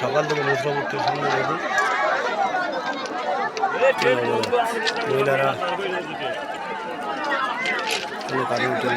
সকাল থেকে শুরু করে মহিলারা কোনো উঠে